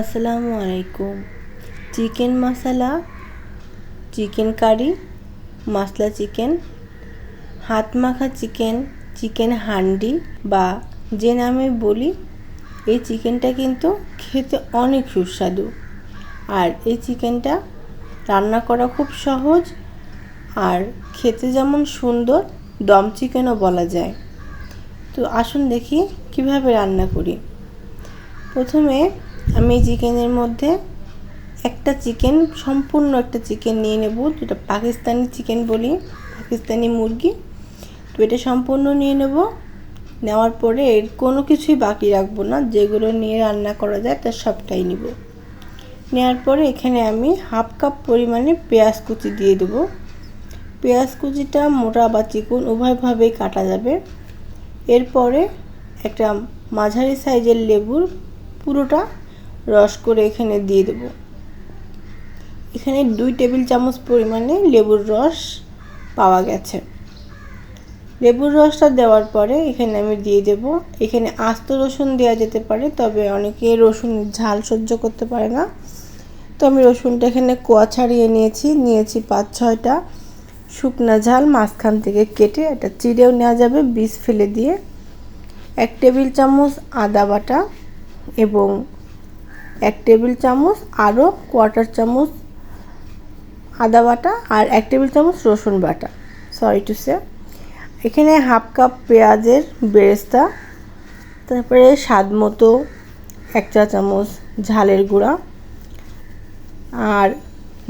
আসসালামু আলাইকুম। Chicken masala, chicken curry, masala chicken, হাত মাখা চিকেন চিকেন হান্ডি বা যে নামে বলি, এই চিকেনটা কিন্তু খেতে অনেক সুস্বাদু। আর এই চিকেনটা রান্না করা খুব সহজ আর খেতে যেমন সুন্দর, দম চিকেনও বলা যায়। তো আসুন দেখি কীভাবে রান্না করি। প্রথমে আমি চিকেনের মধ্যে একটা চিকেন, সম্পূর্ণ একটা চিকেন নিয়ে নেব। যেটা পাকিস্তানি চিকেন বলি, পাকিস্তানি মুরগি। তো এটা সম্পূর্ণ নিয়ে নেব। নেওয়ার পরে এর কোনো কিছুই বাকি রাখব না। যেগুলো নিয়ে রান্না করা যায় তার সবটাই নিব। নেওয়ার পরে এখানে আমি হাফ কাপ পরিমাণে পেঁয়াজ কুচি দিয়ে দেবো। পেঁয়াজ কুচিটা মোটা বা চিকন, উভয়ভাবেই কাটা যাবে। এরপরে একটা মাঝারি সাইজের লেবুর পুরোটা রস করে এখানে দিয়ে দেব। এখানে দুই টেবিল চামচ পরিমাণে লেবুর রস পাওয়া গেছে। লেবুর রসটা দেওয়ার পরে এখানে আমি দিয়ে দেব। এখানে আস্ত রসুন দেওয়া যেতে পারে, তবে অনেকে রসুনের ঝাল সহ্য করতে পারে না। তো আমি রসুনটা এখানে কোয়া ছাড়িয়ে নিয়েছি নিয়েছি পাঁচ ছয়টা শুকনা ঝাল মাঝখান থেকে কেটে এটা চিড়েও নেওয়া যাবে, বীজ ফেলে দিয়ে। এক টেবিল চামচ আদা বাটা এবং এক টেবিল চামচ, আরও কোয়ার্টার চামচ আদা বাটা আর এক টেবিল চামচ রসুন বাটা। সরি টু সে এখানে হাফ কাপ পেঁয়াজের বেরেস্তা, তারপরে স্বাদ মতো এক চা চামচ ঝালের গুঁড়া। আর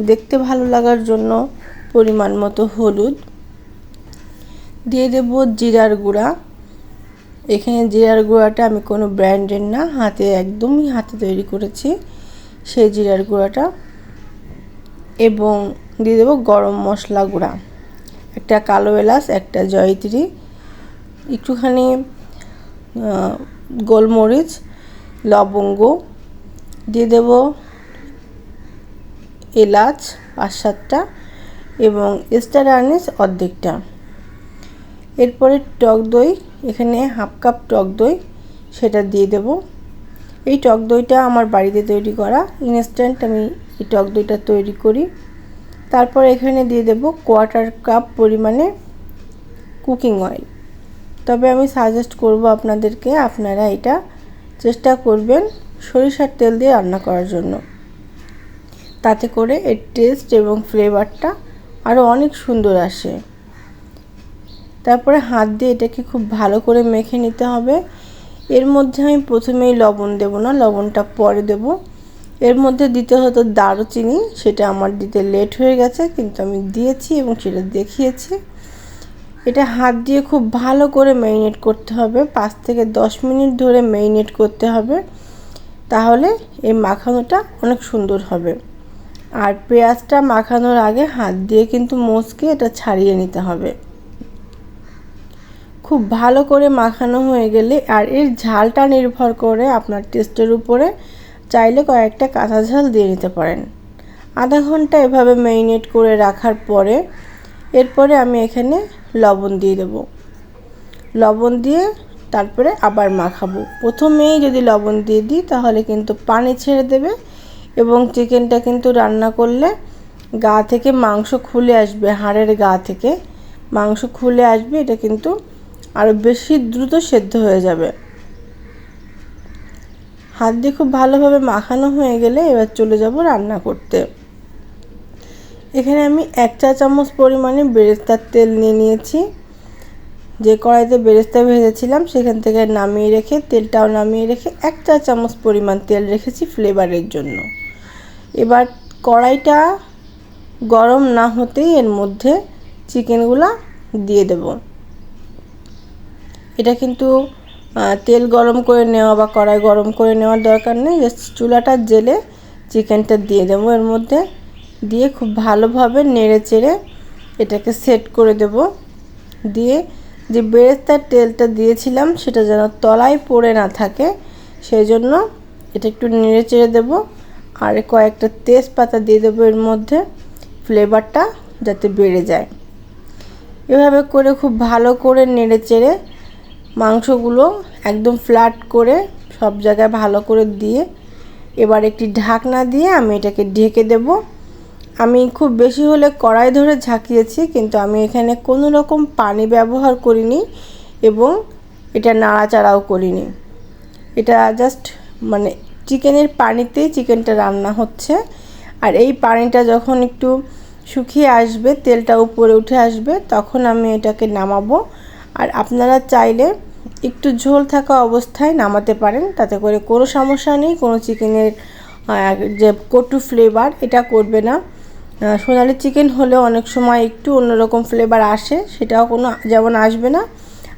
দেখতে ভালো লাগার জন্য পরিমাণ মতো হলুদ। দিয়ে দেব জিরার গুঁড়া। এখানে জিরার গুঁড়াটা আমি কোনো ব্র্যান্ডের না, হাতে একদমই হাতে তৈরি করেছি। সেই জিরার গুঁড়াটা। এবং দিয়ে দেবো গরম মশলা গুঁড়া। একটা কালো এলাচ, একটা জয়িত্রী, একটুখানি গোলমরিচ, লবঙ্গ, দিয়ে দেব এলাচ পাঁচ সাতটা এবং স্টার আনিস অর্ধেকটা। এরপরে টক দই, এখানে হাফ কাপ টক দই, সেটা দিয়ে দেব। এই টক দইটা আমার বাড়িতে তৈরি করা। ইনস্ট্যান্ট আমি এই টক দইটা তৈরি করি। তারপর এখানে দিয়ে দেব কোয়ার্টার কাপ পরিমাণে কুকিং অয়েল তবে আমি সাজেস্ট করব আপনাদেরকে, আপনারা এটা চেষ্টা করবেন সরিষার তেল দিয়ে রান্না করার জন্য। তাতে করে এর টেস্ট এবং ফ্লেভারটা আরও অনেক সুন্দর আসে। তারপরে হাত দিয়ে এটাকে খুব ভালো করে মেখে নিতে হবে। এর মধ্যে আমি প্রথমেই লবণ দেব না, লবণটা পরে দেব। এর মধ্যে দিতে হতো দারুচিনি, সেটা আমার দিতে লেট হয়ে গেছে, কিন্তু আমি দিয়েছি এবং সেটা দেখিয়েছি। এটা হাত দিয়ে খুব ভালো করে ম্যারিনেট করতে হবে, পাঁচ থেকে দশ মিনিট ধরে ম্যারিনেট করতে হবে, তাহলে এই মাখানোটা অনেক সুন্দর হবে। আর পেঁয়াজটা মাখানোর আগে হাত দিয়ে কিন্তু মোচকে এটা ছাড়িয়ে নিতে হবে। খুব ভালো করে মাখানো হয়ে গেলে আর এর ঝালটা নির্ভর করে আপনার টেস্টের উপরে চাইলে কয়েকটা কাঁচা ঝাল দিয়ে নিতে পারেন। আধা ঘণ্টা এভাবে ম্যারিনেট করে রাখার পরে এরপরে আমি এখানে লবণ দিয়ে দেব। লবণ দিয়ে তারপরে আবার মাখাবো। প্রথমেই যদি লবণ দিয়ে দিই তাহলে কিন্তু পানি ছেড়ে দেবে এবং চিকেনটা কিন্তু রান্না করলে গা থেকে মাংস খুলে আসবে, হাড়ের গা থেকে। মাংস খুলে আসবে, এটা কিন্তু আরও বেশি দ্রুত সেদ্ধ হয়ে যাবে। হাত দিয়ে খুব ভালোভাবে মাখানো হয়ে গেলে এবার চলে যাব রান্না করতে। এখানে আমি এক চা চামচ পরিমাণে বেরেস্তার তেল নিয়ে নিয়েছি। যে কড়াইতে বেরেস্তা ভেজেছিলাম, সেখান থেকে নামিয়ে রেখে, তেলটাও নামিয়ে রেখে এক চা চামচ পরিমাণ তেল রেখেছি ফ্লেভারের জন্য। এবার কড়াইটা গরম না হতেই এর মধ্যে চিকেনগুলা দিয়ে দেব। এটা কিন্তু তেল গরম করে নেওয়া বা কড়াই গরম করে নেওয়ার দরকার নেই। জাস্ট চুলাটা জেলে চিকেনটা দিয়ে দেবো। এর মধ্যে দিয়ে খুব ভালোভাবে নেড়ে চেড়ে এটাকে সেট করে দেব। দিয়ে যে বেরেস্তার তেলটা দিয়েছিলাম, সেটা যেন তলায় পড়ে না থাকে, সেই জন্য এটা একটু নেড়ে চেড়ে দেবো। আর কয়েকটা তেজপাতা দিয়ে দেবো এর মধ্যে ফ্লেভারটা যাতে বেড়ে যায়। এভাবে করে খুব ভালো করে নেড়ে চেড়ে মাংসগুলো একদম ফ্ল্যাট করে সব জায়গায় ভালো করে দিয়ে এবার একটি ঢাকনা দিয়ে আমি এটাকে ঢেকে দেব। আমি খুব বেশি হলে কড়াই ধরে ঝাঁকিয়েছি, কিন্তু আমি এখানে কোনো রকম পানি ব্যবহার করিনি এবং এটা নাড়াচাড়াও করিনি। এটা জাস্ট মানে চিকেনের পানিতেই চিকেনটা রান্না হচ্ছে। আর এই পানিটা যখন একটু শুকিয়ে আসবে, তেলটা উপরে উঠে আসবে, তখন আমি এটাকে নামাবো। আর আপনারা চাইলে একটু ঝোল থাকা অবস্থায় নামাতে পারেন, তাতে করে কোনো সমস্যা নেই, কোনো চিকেনের যে কটু ফ্লেভার এটা করবে না। সোনালি চিকেন হলে অনেক সময় একটু অন্যরকম ফ্লেভার আসে, সেটাও কোনো, যেমন আসবে না।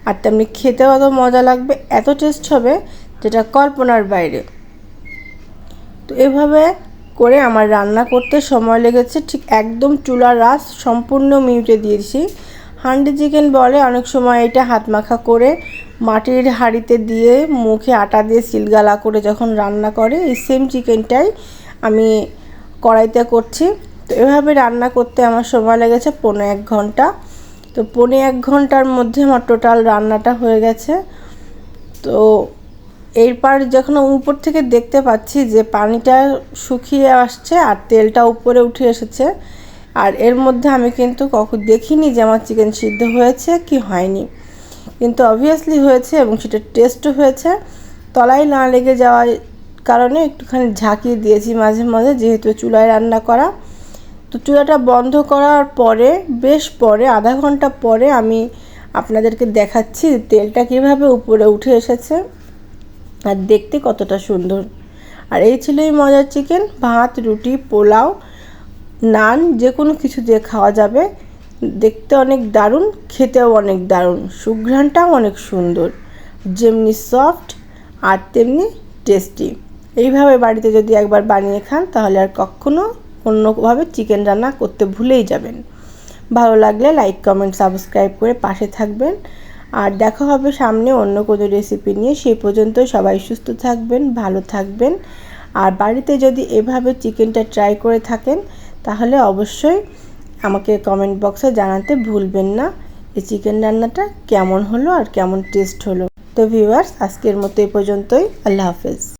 আর তেমনি খেতেও এত মজা লাগবে, এত টেস্ট হবে যেটা কল্পনার বাইরে। তো এভাবে করে আমার রান্না করতে সময় লেগেছে, ঠিক একদম চুলার রাস সম্পূর্ণ মিউটে দিয়েছি। হান্ডি চিকেন বলে অনেক সময় এটা হাত মাখা করে মাটির হাঁড়িতে দিয়ে মুখে আটা দিয়ে সিলগালা করে যখন রান্না করে, এই সেম চিকেনটাই আমি কড়াইতে করছি। তো এভাবে রান্না করতে আমার সময় লেগেছে পনেরো এক ঘণ্টা। তো পনেরো এক ঘণ্টার মধ্যে আমার টোটাল রান্নাটা হয়ে গেছে। তো এরপর যখন উপর থেকে দেখতে পাচ্ছি যে পানিটা শুকিয়ে আসছে আর তেলটা উপরে উঠে এসেছে আর এর মধ্যে আমি কিন্তু কখন দেখিনি যে আমার চিকেন সিদ্ধ হয়েছে কি হয়নি। কিন্তু অবভিয়াসলি হয়েছে এবং সেটা টেস্টও হয়েছে। তলায় না লেগে যাওয়ার কারণে একটুখানি ঝাঁকিয়ে দিয়েছি মাঝে মাঝে, যেহেতু চুলায় রান্না করা। তো চুলাটা বন্ধ করার পরে, বেশ পরে, আধা ঘণ্টা পরে আমি আপনাদেরকে দেখাচ্ছি তেলটা কীভাবে উপরে উঠে এসেছে আর দেখতে কতটা সুন্দর। আর এই ছিল এই মজার চিকেন, ভাত, রুটি, পোলাও নান, যে কোনো কিছু দিয়ে খাওয়া যাবে। দেখতে অনেক দারুণ, খেতেও অনেক দারুণ। সুঘ্রাণটাও অনেক সুন্দর। যেমনি সফট আর তেমনি টেস্টি এইভাবে বাড়িতে যদি একবার বানিয়ে খান, তাহলে আর কখনও অন্যভাবে চিকেন রান্না করতে ভুলেই যাবেন। ভালো লাগলে লাইক কমেন্ট সাবস্ক্রাইব করে পাশে থাকবেন। আর দেখা হবে সামনে অন্য কোনো রেসিপি নিয়ে। সেই পর্যন্ত সবাই সুস্থ থাকবেন, ভালো থাকবেন। আর বাড়িতে যদি এভাবে চিকেনটা ট্রাই করে থাকেন তাহলে অবশ্যই আমাকে কমেন্ট বক্সে জানাতে ভুলবেন না। এই চিকেন রান্নাটা কেমন হলো আর কেমন টেস্ট হলো। তো ভিউয়ার্স আজকের মতো এই পর্যন্তই। আল্লাহ হাফেজ।